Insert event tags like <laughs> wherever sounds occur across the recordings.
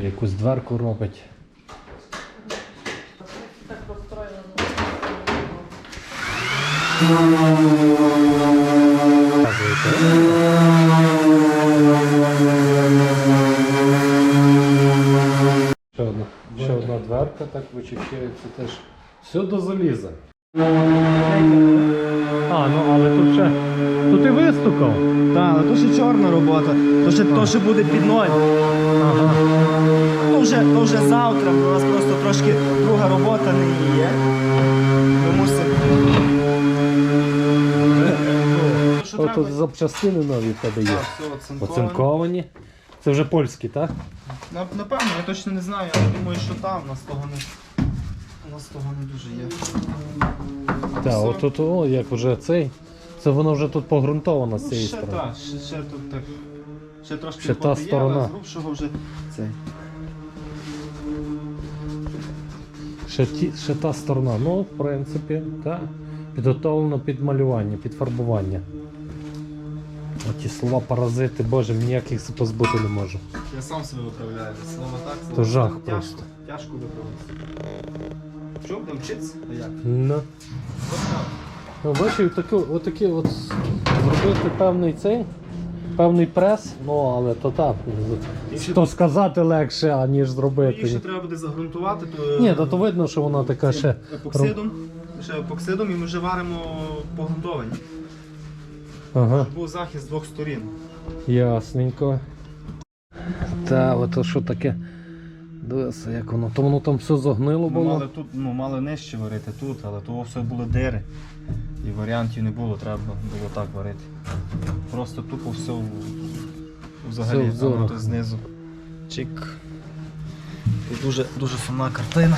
Якусь дверку робить. Так. Ще одна, ще одна дверка так вичищається теж. Все до заліза. А, ну але тут ще. Тут і вистукав. Так, але то ще чорна робота, то ще, то ще буде під ноль. Ага. Вже, то вже завтра, у нас просто трошки друга робота не є. Тому все. О, тут запчастини нові в тебе є. Оцинковані. Це вже польські, так? Напевно, я точно не знаю, але думаю, що там у нас того не. У нас того не дуже є. Так, от тут, о, як вже цей. Це воно вже тут погрунтовано з Ну, цієї ще сторони. так, ще, ще тут так. Ще трошки Ще та є, сторона. але з грубшого вже цей. Ще, ті, ще та сторона. Ну, в принципі, так. Підготовлено під малювання, під фарбування. Оті слова паразити, боже, ніяких позбути не можу. Я сам себе виправляю. Слово так, слово То жах так. просто. Тяжко, виправитися. Що, будемо вчитися? А як? Ну. Ну, бачив, отакі от зробити певний цей, певний прес, ну але то так. То сказати легше, аніж Їх ще зробити. треба буде загрунтувати, то Ні, то, то видно, що вона така ще. епоксидом. Ще епоксидом і ми вже варимо погрунтовані. Ага. Щоб був захист з двох сторін. Ясненько. Та, ото що таке. Дивися, як воно. То воно там все загнило Ми було. мали тут, ну, мали нижче варити тут, але то все були дири. І варіантів не було, треба було так варити. Просто тупо все в- взагалі Все в зорах. тут знизу. Чик. І дуже, дуже сумна картина.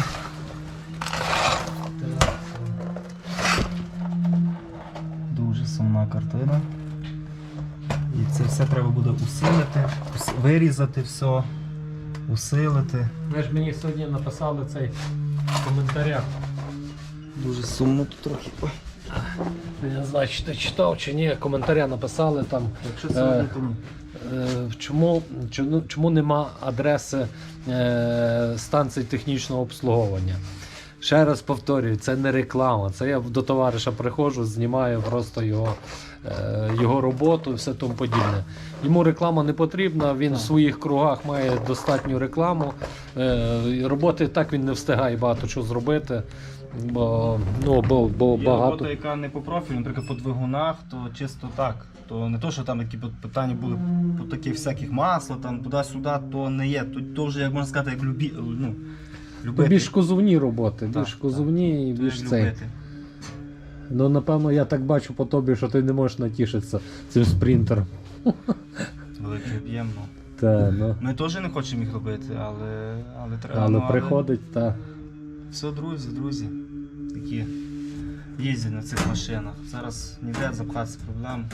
Дуже сумна картина. І це все треба буде усилити, ус- вирізати все, усилити. Ви ж мені сьогодні написали цей в коментарях. Дуже сумно тут трохи. Ой. Не знаю, чи ти читав чи ні. Коментаря написали там. Якщо Е, сьогодні, то ні. Е, Чому, чому, чому нема адреси е, станції технічного обслуговування? Ще раз повторюю, це не реклама. Це я до товариша приходжу, знімаю просто його, е, його роботу і все тому подібне. Йому реклама не потрібна, він в своїх кругах має достатню рекламу. Е, роботи так він не встигає багато чого зробити. Бо, ну, бо, бо Є багато. робота, яка не по профілю, наприклад, по двигунах, то чисто так. То не то, що там які питання були по таких всяких масла, там туди-сюди, то не є. То, то вже, як можна сказати, як любі, ну, любити. більш козовні роботи, більш козовні і більш цей. Ну, напевно, я так бачу по тобі, що ти не можеш натішитися цим спринтером. Великий об'єм. ну. Та, ну. Ми теж не хочемо їх робити, але, але треба. Але ну, приходить, та. Все, друзі, друзі, які їздять на цих машинах. Зараз ніде запхатися проблем.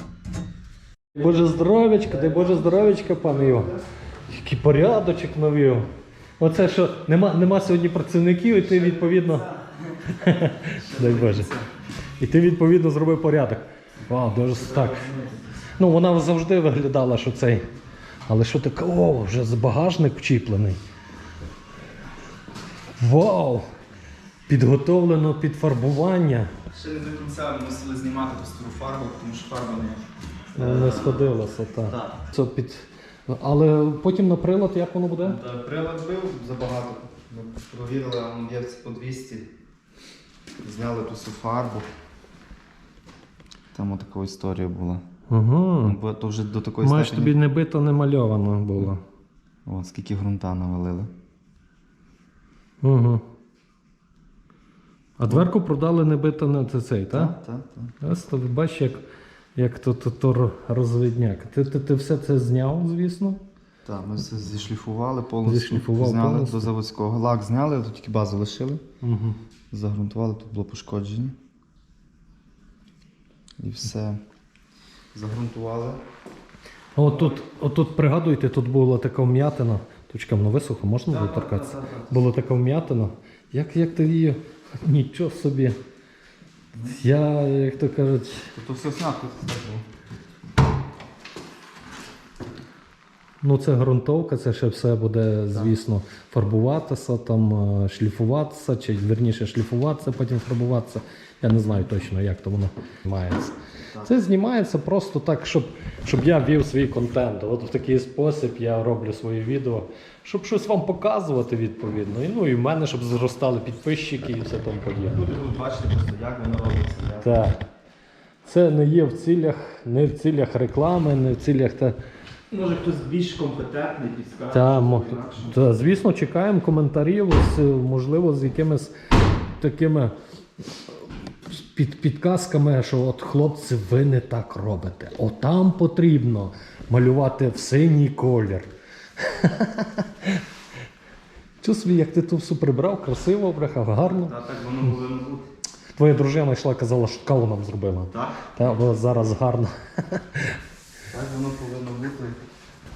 Боже здоров'ячка, дай Боже здоров'ячка, пане Іван. Який порядочок навів. Оце що, нема, нема сьогодні працівників, і ти відповідно. <laughs> дай Боже. І ти відповідно зробив порядок. Вау, дуже так. Ну, вона завжди виглядала, що цей. Але що таке? О, вже з багажник вчіплений. Вау! Підготовлено під фарбування. Ще не до кінця ми мусили знімати ту стару фарбу, тому що фарба не. Не сходилося, так. Так. Це під... Але потім на прилад як воно буде? Та Прилад бив забагато. Ми провірили, а є по 200. Зняли ту всю фарбу. Там отака історія була. Угу. Бо то вже до такої Маєш степені. тобі не бито, не мальовано було. От скільки ґрунта навалили. Угу. А дверку продали не бито, не цей, так? так, так. Ось бачиш, як, як то, то, то розвидняк. Ти, ти, ти все це зняв, звісно. Так, ми все зішліфували повністю. Зішліфував зняли повністю. до заводського. Лак зняли, тут тільки базу лишили. Угу. Загрунтували, тут було пошкодження. І все. Загрунтували. Отут, отут пригадуйте, тут була така вм'ятина. Точка, воно висохо, можна доторкатися? Була така вм'ятина. Як, як ти її? Нічого собі. Я, як то кажуть, Тобто все снято так було. Ну, це ґрунтовка, це ще все буде, звісно, фарбуватися, там е, шліфуватися, чи верніше шліфуватися, потім фарбуватися. Я не знаю точно, як то воно знімається. Це знімається просто так, щоб, щоб я вів свій контент. От в такий спосіб я роблю свої відео, щоб щось вам показувати відповідно. І, ну і в мене, щоб зростали підписчики і все тому подібне. Люди будуть бачити просто, як воно робиться. Так. Це не є в цілях, не в цілях реклами, не в цілях та. Може хтось більш компетентний підскаже. Та, мо- інакше. та, звісно, чекаємо коментарів, з, можливо, з якимись такими під, підказками, що от хлопці, ви не так робите. Отам потрібно малювати в синій колір. <laughs> Чу собі, як ти тут все прибрав, красиво, бреха, гарно. Та так воно повинно бути. Твоя дружина йшла, казала, що каву нам зробила. Так? Та бо зараз гарно. Так воно повинно бути.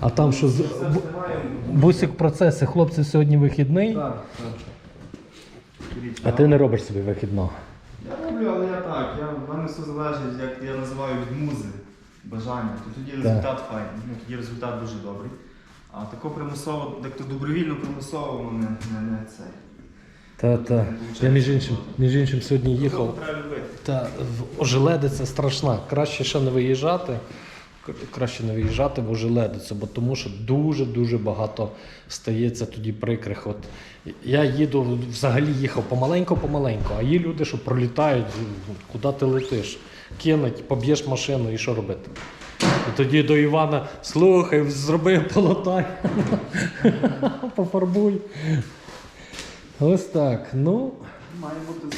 А там що з бусик в процесі, хлопці сьогодні вихідний, Так, так. А ти не робиш собі вихідного. Я роблю, але я так. Я, в мене все залежить, як я називаю від музи, бажання. То тоді результат файний. Ну, тоді результат дуже добрий. А тако примусово, як то добровільно примусово воно не, не, не цей. Та, та. Я між іншим, між іншим сьогодні їхав. треба любити. Та в- ожеледиця страшна. Краще ще не виїжджати. Краще не виїжджати в ожеледицю, бо тому що дуже-дуже багато стається тоді прикрих. От я їду, взагалі їхав помаленько-помаленько, а є люди, що пролітають, куди ти летиш, кинуть, поб'єш машину і що робити? І тоді до Івана слухай, зроби полотай, <laughs> пофарбуй. Ось так. Ну, Має бути.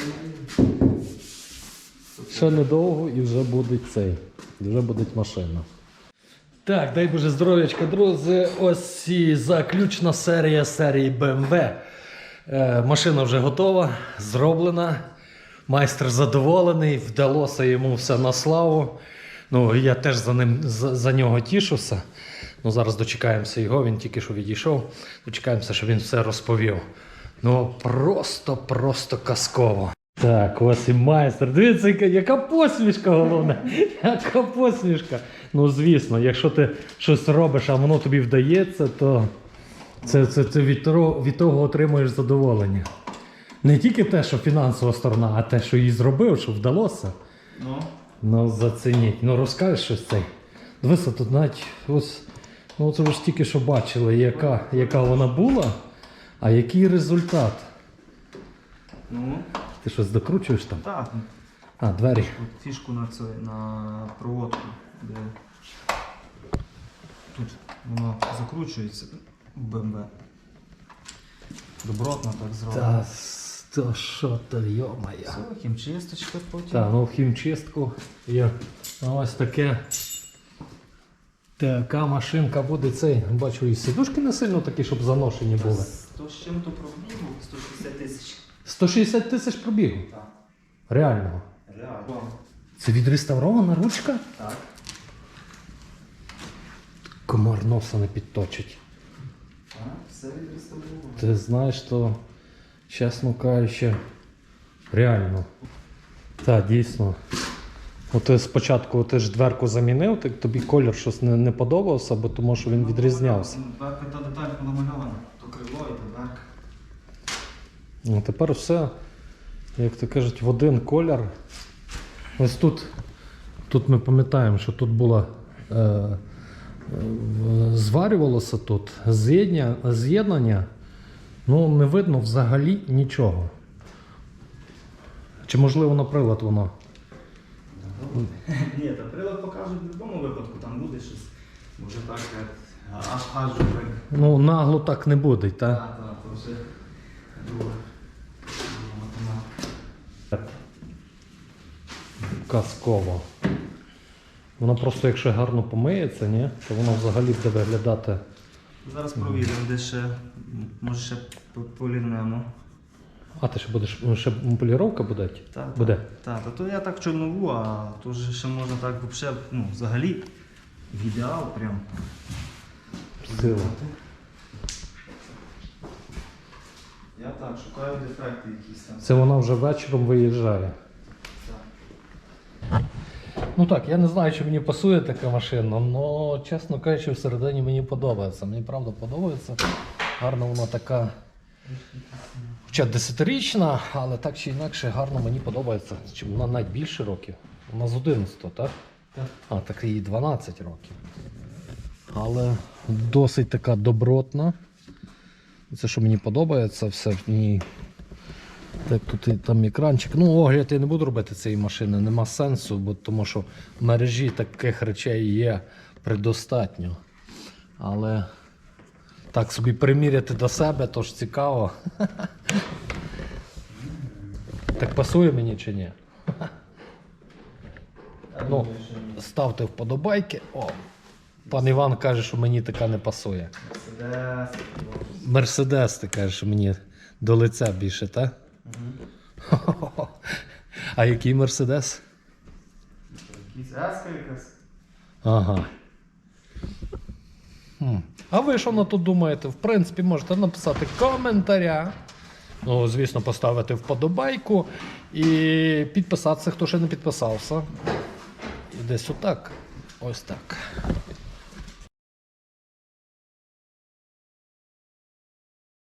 Ще недовго і вже буде цей. Вже буде машина. Так, дай Боже здоров'ячка, друзі. Ось і заключна серія серії BMW. Е, машина вже готова, зроблена. Майстер задоволений, вдалося йому все на славу. Ну, я теж за, ним, за, за нього тішуся. Ну, зараз дочекаємося його, він тільки що відійшов. Дочекаємося, що він все розповів. Ну, просто, просто казково. Так, ось і майстер. Дивіться, яка, посмішка головне. <laughs> Яка посмішка. Ну, звісно, якщо ти щось робиш, а воно тобі вдається, то це, це, це від, того, від того отримуєш задоволення. Не тільки те, що фінансова сторона, а те, що їй зробив, що вдалося. Ну, Ну, зацініть. Ну, розкажеш щось цей. Дивися, тут навіть ось. Ну, це ви ж тільки що бачили, яка, яка вона була, а який результат. ну, Ти щось докручуєш там? так. А, двері. От фішку на це, на проводку, де тут воно закручується в БМВ. Добротно так зроблено. Та то що то, йомая. Все, хімчисточка потім. Так, ну хімчистку є ну, ось таке. Така машинка буде цей. Бачу, і сидушки не сильно такі, щоб заношені були. То з чим то пробігу? 160 тисяч. 160 тисяч пробігу. Так. Реального. Реально. Це відреставрована ручка? Так. Комар носа не підточить. Так, все відреставровано. Ти знаєш, то, чесно кажучи, реально. Так, дійсно. От ти спочатку ти ж дверку замінив, ти, тобі колір щось не, не подобався, бо тому що він відрізнявся. Дверка та деталь намальована. То крило і та дверка. А тепер все, як то кажуть, в один колір. Ось тут, тут ми пам'ятаємо, що тут було. Е, е, зварювалося тут з'єднання, з'єднання. Ну, не видно взагалі нічого. Чи можливо на прилад воно? Ні, та прилад покажуть в будь-якому випадку, там буде щось. Може так, аж аж. Ну, нагло так не буде, так? Так, так, то вже друга. друга математика. Казково. Воно просто, якщо гарно помиється, ні, то воно взагалі буде виглядати. Зараз провіримо, де ще, може ще полірнемо. А ти ще будеш ще поліровка буде? Так, Буде. Так, та то я так чорнову, а то ще можна так вообще, ну, взагалі в ідеал прям. Сила. Я так, шукаю дефекти якісь там. Це вона вже вечором виїжджає. Ну так, я не знаю, чи мені пасує така машина, але чесно кажучи, всередині мені подобається. Мені правда подобається. Гарно вона така. Хоча десятирічна, але так чи інакше гарно мені подобається. Чи вона навіть більше років. Вона з 11, так? Так. А, так їй 12 років. Але досить така добротна. Це, що мені подобається, все в ній. Так, тут і там екранчик. Ну, огляд я не буду робити цієї машини, нема сенсу, бо тому що в мережі таких речей є предостатньо. Але так собі приміряти до себе, то ж цікаво. <laughs> Так пасує мені чи ні? Ну, ставте вподобайки. О, пан Іван каже, що мені така не пасує. Мерседес. Мерседес, ти кажеш, що мені до лиця більше, так? А який мерседес? Якийсь еска якась. Ага. А ви що на то думаєте? В принципі, можете написати коментаря. Ну, звісно, поставити вподобайку і підписатися, хто ще не підписався. І десь отак. Ось так.